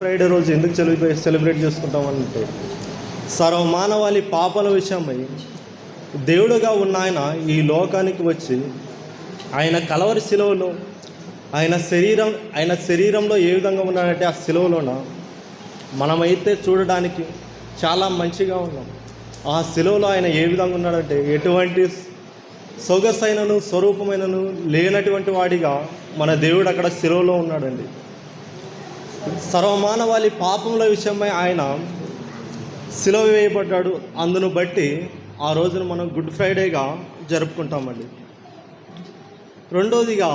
Friday రోజు ఎందుకు celebrate celebrate చేసుకుంటామంటే సర్వమానవాళి పాపల విషయమై దేవుడుగా ఉన్న ఆయన ఈ లోకానికి వచ్చి ఆయన కలవరి శిలువలో ఆయన శరీరం ఆయన శరీరంలో ఏ విధంగా ఉన్నాడంటే ఆ శిలువలోన మనమైతే చూడడానికి చాలా మంచిగా ఉన్నాం. ఆ శిలువలో ఆయన ఏ విధంగా ఉన్నాడంటే ఎటువంటి సొగసైనను స్వరూపమైనను లేనటువంటి వాడిగా మన దేవుడు అక్కడ శిలువలో ఉన్నాడండి. సర్వమానవాళి పాపముల విషయమై ఆయన సిలువ వేయబడ్డాడు. అందును బట్టి ఆ రోజున మనం గుడ్ ఫ్రైడేగా జరుపుకుంటామండి. రెండోదిగా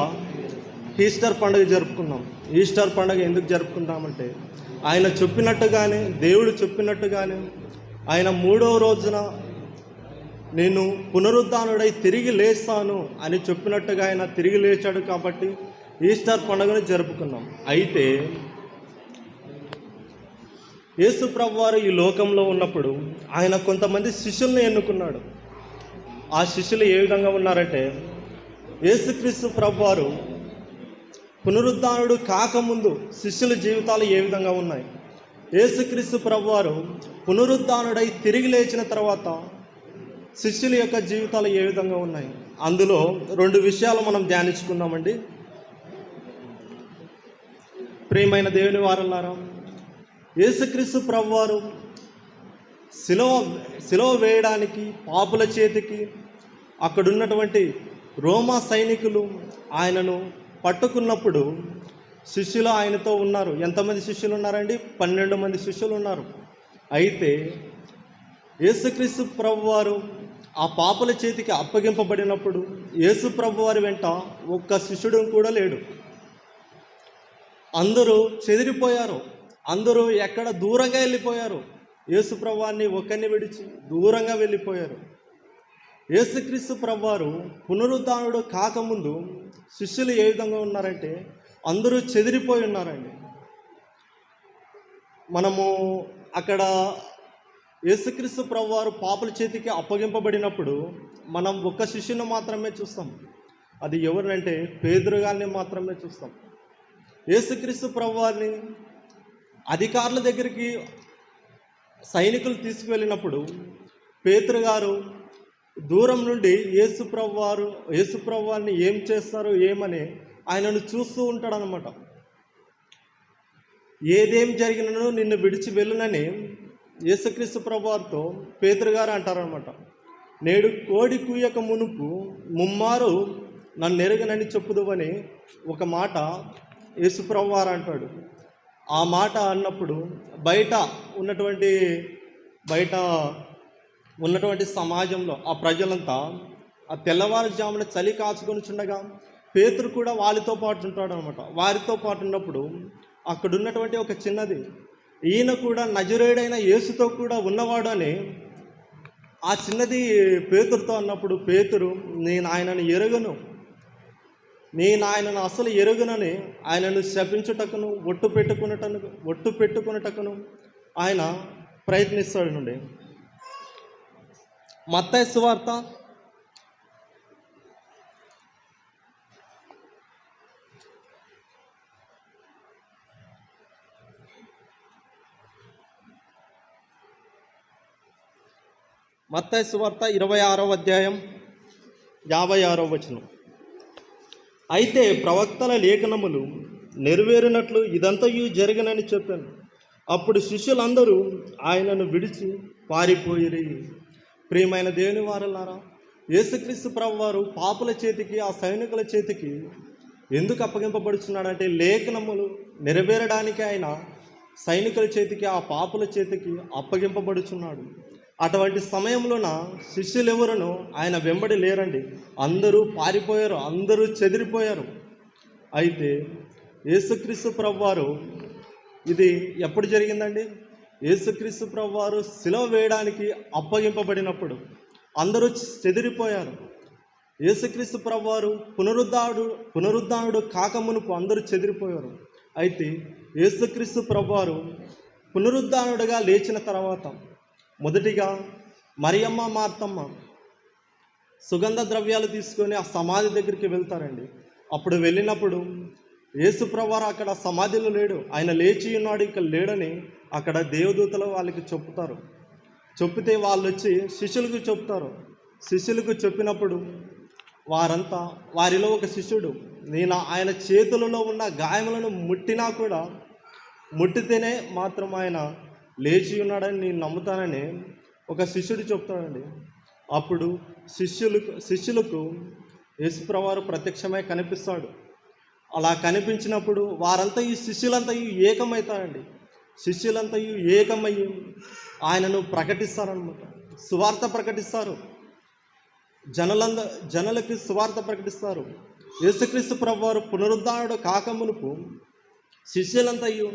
ఈస్టర్ పండుగ జరుపుకున్నాం. ఈస్టర్ పండుగ ఎందుకు జరుపుకుంటామంటే ఆయన చెప్పినట్టుగానే దేవుడు చెప్పినట్టుగానే ఆయన మూడవ రోజున నేను పునరుద్ధానుడై తిరిగి లేస్తాను అని చెప్పినట్టుగా ఆయన తిరిగి లేచాడు కాబట్టి ఈస్టర్ పండుగను జరుపుకున్నాం. అయితే యేసు వారు ఈ లోకంలో ఉన్నప్పుడు ఆయన కొంతమంది శిష్యుల్ని ఎన్నుకున్నాడు. ఆ శిష్యులు ఏ విధంగా ఉన్నారంటే యేసుక్రీస్తు ప్రభువారు పునరుద్ధానుడు కాకముందు శిష్యుల జీవితాలు ఏ విధంగా ఉన్నాయి? యేసుక్రీస్తు ప్రభువారు పునరుద్ధానుడై తిరిగి లేచిన తర్వాత శిష్యుల యొక్క జీవితాలు ఏ విధంగా ఉన్నాయి? అందులో రెండు విషయాలు మనం ధ్యానించుకుందామండి. ప్రియమైన దేవుని వారలారా యేసుక్రీస్తు ప్రభువారు శిలవ శిలవ వేయడానికి పాపుల చేతికి అక్కడున్నటువంటి రోమా సైనికులు ఆయనను పట్టుకున్నప్పుడు శిష్యులు ఆయనతో ఉన్నారు. ఎంతమంది శిష్యులు ఉన్నారండి? పన్నెండు మంది శిష్యులు ఉన్నారు. అయితే యేసుక్రీస్తు ప్రభువారు ఆ పాపుల చేతికి అప్పగింపబడినప్పుడు యేసు ప్రభువారి వెంట ఒక్క శిష్యుడు కూడా లేడు. అందరూ చెదిరిపోయారు. అందరూ ఎక్కడ దూరంగా వెళ్ళిపోయారు? యేసు ప్రభువాన్ని ఒక్కరిని విడిచి దూరంగా వెళ్ళిపోయారు. యేసుక్రీస్తు ప్రభువారు పునరుద్ధానుడు కాకముందు శిష్యులు ఏ విధంగా ఉన్నారంటే అందరూ చెదిరిపోయి ఉన్నారండి. మనము అక్కడ యేసుక్రీస్తు ప్రభువారు పాపుల చేతికి అప్పగింపబడినప్పుడు మనం ఒక్క శిష్యుని మాత్రమే చూస్తాం. అది ఎవరినంటే పేదరుగాల్ని మాత్రమే చూస్తాం. యేసుక్రీస్తు ప్రభువారిని అధికారుల దగ్గరికి సైనికులు తీసుకువెళ్ళినప్పుడు పేతురు గారు దూరం నుండి యేసుప్రభు వారు యేసుప్రభు వారిని ఏం చేస్తారు ఏమని ఆయనను చూస్తూ ఉంటాడనమాట ఏదేం జరిగినను నిన్ను విడిచి వెళ్ళునని యేసుక్రీస్తు ప్రభు వారితో పేతురు గారు అంటారనమాట నేడు కోడి కూయక మునుపు ముమ్మారు నన్ను ఎరగనని చెప్పుదువని ఒక మాట యేసుప్రభు వారు అంటాడు. ఆ మాట అన్నప్పుడు బయట ఉన్నటువంటి బయట ఉన్నటువంటి సమాజంలో ఆ ప్రజలంతా ఆ తెల్లవారుజామున చలి కాచుకొని చుండగా పేతురు కూడా వాళ్ళతో పాటు ఉంటాడు అనమాట వారితో పాటు ఉన్నప్పుడు అక్కడ ఉన్నటువంటి ఒక చిన్నది ఈయన కూడా నజరేడైన యేసుతో కూడా ఉన్నవాడు అని ఆ చిన్నది పేతురుతో అన్నప్పుడు పేతురు నేను ఆయనను ఎరగను నేను ఆయనను అసలు ఎరుగునని ఆయనను శపించుటకును ఒట్టు పెట్టుకున్నటను ఒట్టు పెట్టుకున్నటకును ఆయన ప్రయత్నిస్తాడు నుండి. మత్తాయి సువార్త మత్తాయి సువార్త ఇరవై ఆరో అధ్యాయం యాభై ఆరో వచనం. అయితే ప్రవక్తల లేఖనములు నెరవేరినట్లు ఇదంతయు జరగనని చెప్పాను. అప్పుడు శిష్యులందరూ ఆయనను విడిచి పారిపోయిరి. ప్రియమైన దేవుని వారలారా యేసుక్రీస్తు ప్రభు వారు పాపుల చేతికి ఆ సైనికుల చేతికి ఎందుకు అప్పగింపబడుచున్నాడంటే లేఖనములు నెరవేరడానికి ఆయన సైనికుల చేతికి ఆ పాపుల చేతికి అప్పగింపబడుచున్నాడు. అటువంటి సమయంలోన శిష్యులు ఎవరును ఆయన వెంబడి లేరండి. అందరూ పారిపోయారు అందరూ చెదిరిపోయారు. అయితే యేసుక్రీస్తు ప్రభువారు ఇది ఎప్పుడు జరిగిందండి? యేసుక్రీస్తు ప్రభువారు శిలవ వేయడానికి అప్పగింపబడినప్పుడు అందరూ చెదిరిపోయారు. యేసుక్రీస్తు ప్రభువారు పునరుద్ధాడు పునరుద్ధానుడు కాకమునుపు అందరూ చెదిరిపోయారు. అయితే యేసుక్రీస్తు ప్రభువారు పునరుద్ధానుడుగా లేచిన తర్వాత మొదటిగా మరియమ్మ మార్తమ్మ సుగంధ ద్రవ్యాలు తీసుకొని ఆ సమాధి దగ్గరికి వెళ్తారండి. అప్పుడు వెళ్ళినప్పుడు యేసుప్రవారు అక్కడ సమాధిలో లేడు. ఆయన లేచి ఉన్నాడు ఇక్కడ లేడని అక్కడ దేవదూతలు వాళ్ళకి చెప్తారు. చెప్తే వాళ్ళు వచ్చి శిష్యులకు చెప్తారు. శిష్యులకు చెప్పినప్పుడు వారంతా వారిలో ఒక శిష్యుడు నేను ఆయన చేతులలో ఉన్న గాయములను ముట్టినా కూడా ముట్టితేనే మాత్రం ఆయన లేచి ఉన్నాడని నేను నమ్ముతానని ఒక శిష్యుడు చెప్తాడండి. అప్పుడు శిష్యులకు శిష్యులకు యేసుప్రవారు ప్రత్యక్షమై కనిపిస్తాడు. అలా కనిపించినప్పుడు వారంతా ఈ శిష్యులంతా ఈ ఏకమవుతారండి. శిష్యులంతా ఈ ఏకమయ్యి ఆయనను ప్రకటిస్తారనమాట సువార్త ప్రకటిస్తారు. జనలంద జనులకి సువార్త ప్రకటిస్తారు. యేసుక్రీస్తు ప్రభువారు పునరుద్ధారుడు కాకమునుపు శిష్యులంతయు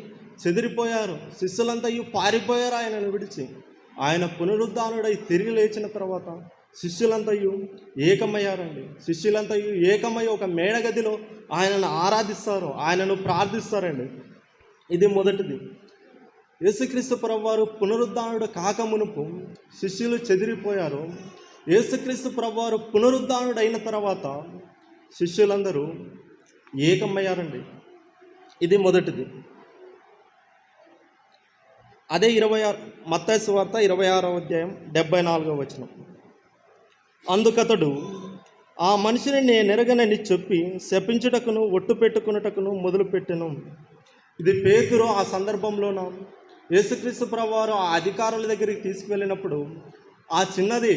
చెదిరిపోయారు. శిష్యులంతయు పారిపోయారు ఆయనను విడిచి. ఆయన పునరుద్ధానుడై తిరిగి లేచిన తర్వాత శిష్యులంతయు ఏకమయ్యారండి. శిష్యులంతయు ఏకమై ఒక మేడగదిలో ఆయనను ఆరాధిస్తారు ఆయనను ప్రార్థిస్తారండి. ఇది మొదటిది. యేసుక్రీస్తు ప్రభువారు పునరుద్ధానుడు కాకమునుపు శిష్యులు చెదిరిపోయారు. యేసుక్రీస్తు ప్రభువారు పునరుద్ధానుడు అయిన తర్వాత శిష్యులందరూ ఏకమయ్యారండి. ఇది మొదటిది. అదే ఇరవై ఆరు మత్తాసు వార్త ఇరవై ఆరో అధ్యాయం డెబ్బై నాలుగో వచనం. అందుకతడు ఆ మనిషిని నేనెరగనని చెప్పి శపించుటకును ఒట్టు పెట్టుకున్నటకును మొదలుపెట్టెను. ఇది పేతురు ఆ సందర్భంలోన యేసుక్రీస్తు ప్రభువారు ఆ అధికారుల దగ్గరికి తీసుకువెళ్ళినప్పుడు ఆ చిన్నది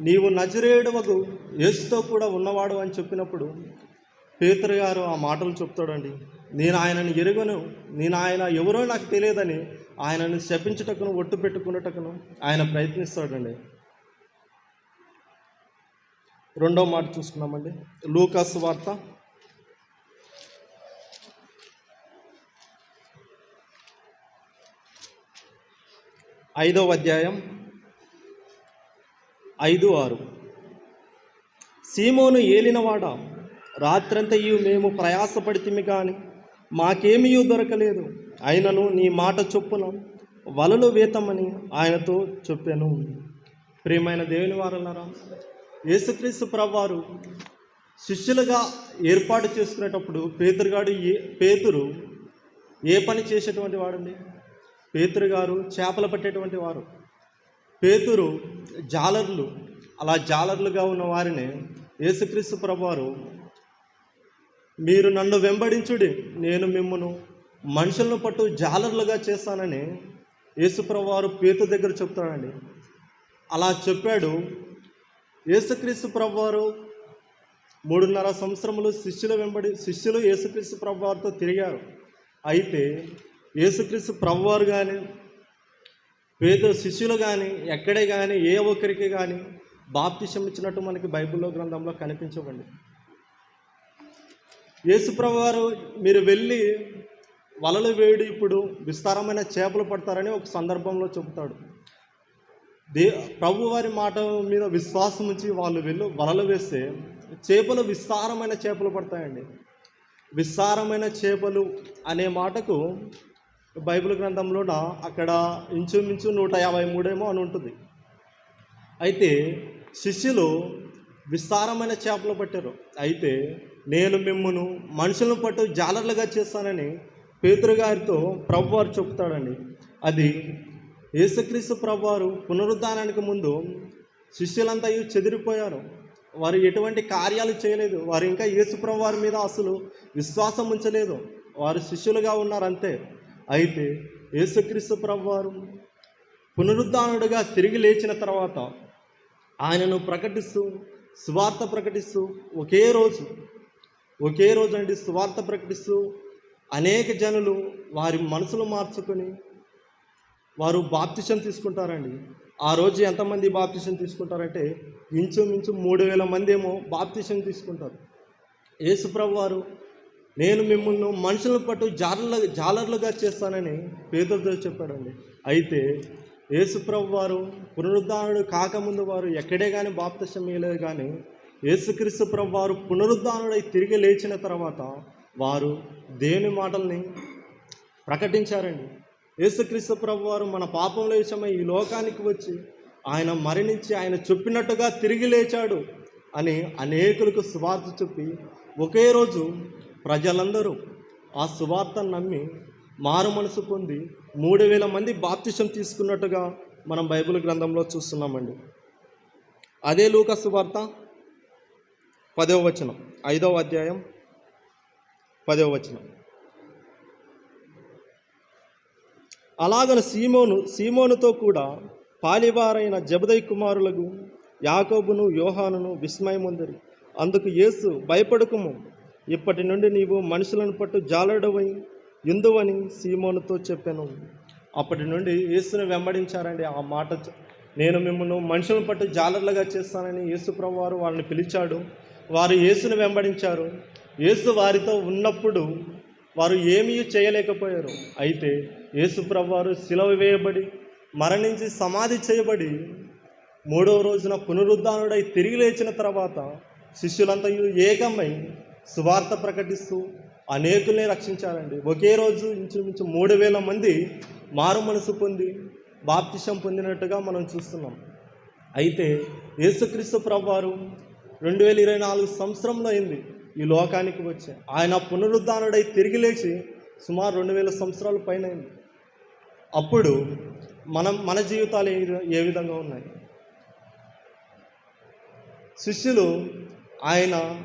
నీవు నజరేయుడవకు యేసుతో కూడా ఉన్నవాడు అని చెప్పినప్పుడు పేతురు గారు ఆ మాటలు చెప్తాడండి. నేను ఆయనను ఎరుగను. నేను ఆయన ఎవరో నాకు తెలియదని ఆయనను శపించుటకును ఒట్టు పెట్టుకున్నటకును ఆయన ప్రయత్నిస్తాడండి. రెండో మాట చూసుకున్నామండి. లూకాస్ వార్త. ఐదవ అధ్యాయం ఐదు ఆరు. సీమోను ఏలినవాడ రాత్రంతయు మేము ప్రయాసపడితిమి కానీ మాకేమీ దొరకలేదు. అయినను నీ మాట చొప్పున వలలు వేతమని ఆయనతో చెప్పాను. ప్రియమైన దేవుని వారలరా యేసుక్రీస్తు ప్రభువారు శిష్యులుగా ఏర్పాటు చేసుకునేటప్పుడు పేతురుగాడు ఏ పేతురు ఏ పని చేసేటువంటి వాడండి? పేతురు గారు చేపలు పట్టేటువంటి వారు. పేతురు జాలర్లు అలా జాలర్లుగా ఉన్న వారిని యేసుక్రీస్తు ప్రభువారు మీరు నన్ను వెంబడించుడి నేను మిమ్మను మనుషులను పట్టు జాలర్లుగా చేస్తానని యేసుప్రవారు పేతు దగ్గర చెప్తాడండి. అలా చెప్పాడు. యేసుక్రీస్తు ప్రభువారు మూడున్నర సంవత్సరములు శిష్యుల వెంబడి శిష్యులు యేసుక్రీస్తు ప్రభువారితో తిరిగారు. అయితే యేసుక్రీస్తు ప్రభువారు కానీ పేద శిష్యులు కానీ ఎక్కడే కానీ ఏ ఒక్కరికి కానీ బాప్తిషం ఇచ్చినట్టు మనకి బైబిల్లో గ్రంథంలో కనిపించవండి. యేసుప్రభు గారు మీరు వెళ్ళి వలలు వేడి ఇప్పుడు విస్తారమైన చేపలు పడతారని ఒక సందర్భంలో చెబుతాడు. దే ప్రభు వారి మాట మీద విశ్వాసం ఉంచి వాళ్ళు వెళ్ళు వలలు వేస్తే చేపలు విస్తారమైన చేపలు పడతాయండి. విస్తారమైన చేపలు అనే మాటకు బైబిల్ గ్రంథంలోన అక్కడ ఇంచుమించు నూట యాభై మూడేమో అని ఉంటుంది. అయితే శిష్యులు విస్తారమైన చేపలు పట్టారు. అయితే నేను మిమ్మను మనుషులను పట్టు జాలర్లుగా చేస్తానని పేతురు గారితో ప్రభువారు చెప్తాడండి అది యేసుక్రీస్తు ప్రభువారు పునరుద్ధానానికి ముందు శిష్యులంతా చెదిరిపోయారు. వారు ఎటువంటి కార్యాలు చేయలేదు. వారు ఇంకా యేసు ప్రభువారి మీద అసలు విశ్వాసం ఉంచలేదు. వారు శిష్యులుగా ఉన్నారు అంతే అయితే యేసుక్రీస్తు ప్రభువారు పునరుద్ధానుడుగా తిరిగి లేచిన తర్వాత ఆయనను ప్రకటిస్తూ సువార్త ప్రకటిస్తూ ఒకే రోజు ఒకే రోజు అండి సువార్త ప్రకటిస్తూ అనేక జనులు వారి మనసులు మార్చుకొని వారు బాప్తిషం తీసుకుంటారండి. ఆ రోజు ఎంతమంది బాప్తిషం తీసుకుంటారంటే ఇంచుమించు మూడు వేల మంది ఏమో బాప్తిషం తీసుకుంటారు. యేసుప్రభు వారు నేను మిమ్మల్ని మనుషులను పట్టు జాలర్ల జాలర్లుగా చేస్తానని పేదలతో చెప్పాడండి. అయితే యేసుప్రభు వారు పునరుద్ధానుడు కాకముందు వారు ఎక్కడే కానీ బాప్తిషం ఇవ్వలేదు కానీ యేసుక్రీస్తు ప్రభు వారు పునరుద్ధానుడై తిరిగి లేచిన తర్వాత వారు దేవుని మాటల్ని ప్రకటించారండి. యేసుక్రీస్తు ప్రభు వారు మన పాపంలో విషయమై ఈ లోకానికి వచ్చి ఆయన మరణించి ఆయన చెప్పినట్టుగా తిరిగి లేచాడు అని అనేకులకు సువార్త చెప్పి ఒకే రోజు ప్రజలందరూ ఆ సువార్తను నమ్మి మారు మనసు పొంది మూడు వేల మంది బాప్తిషం తీసుకున్నట్టుగా మనం బైబిల్ గ్రంథంలో చూస్తున్నామండి. అదే లూకసు వార్త పదవ వచనం ఐదవ అధ్యాయం పదవ వచనం. అలాగన సీమోను సీమోనుతో కూడా పాలివారైన జబదై కుమారులకు యాకోబును యోహానును విస్మయముందరి. అందుకు యేసు భయపడకుము ఇప్పటి నుండి నీవు మనుషులను పట్టు జాలడవై ఇందువని సీమోనుతో చెప్పాను. అప్పటి నుండి యేసును వెంబడించారండి. ఆ మాట నేను మిమ్మల్ని మనుషులను పట్టు జాలర్లుగా చేస్తానని యేసుప్రభు వారు వాళ్ళని పిలిచాడు. వారు యేసును వెంబడించారు. యేసు వారితో ఉన్నప్పుడు వారు ఏమీ చేయలేకపోయారు. అయితే యేసుప్రభు వారు సిలవ వేయబడి మరణించి సమాధి చేయబడి మూడవ రోజున పునరుద్ధానుడై తిరిగి లేచిన తర్వాత శిష్యులంతా ఏకమై సువార్త ప్రకటిస్తూ అనేకుల్ని రక్షించారండి ఒకే రోజు ఇంచుమించు మూడు వేల మంది మారు మనసు పొంది బాప్తిషం పొందినట్టుగా మనం చూస్తున్నాం. అయితే యేసుక్రీస్తు ప్రభువారు రెండు వేల ఇరవై నాలుగు సంవత్సరంలో అయింది ఈ లోకానికి వచ్చి ఆయన పునరుద్ధానుడై తిరిగి లేచి సుమారు రెండు వేల సంవత్సరాల పైన అయింది. అప్పుడు మనం మన జీవితాలు ఏ విధ- ఏ విధంగా ఉన్నాయి? శిష్యులు ఆయన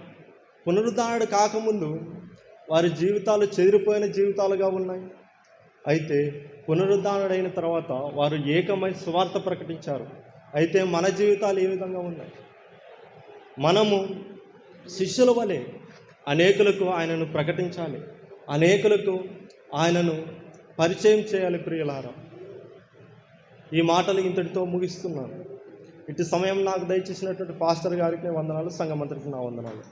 పునరుద్ధానుడు కాకముందు వారి జీవితాలు చెదిరిపోయిన జీవితాలుగా ఉన్నాయి. అయితే పునరుద్ధానుడైన తర్వాత వారు ఏకమై సువార్త ప్రకటించారు. అయితే మన జీవితాలు ఏ విధంగా ఉన్నాయి? మనము శిష్యుల వలె అనేకులకు ఆయనను ప్రకటించాలి. అనేకులకు ఆయనను పరిచయం చేయాలి ప్రియులారా. ఈ మాటలు ఇంతటితో ముగిస్తున్నాను. ఇటు సమయం నాకు దయచేసినటువంటి పాస్టర్ గారికి వందనాలు సంఘమంత్రికి నా వందనాలు.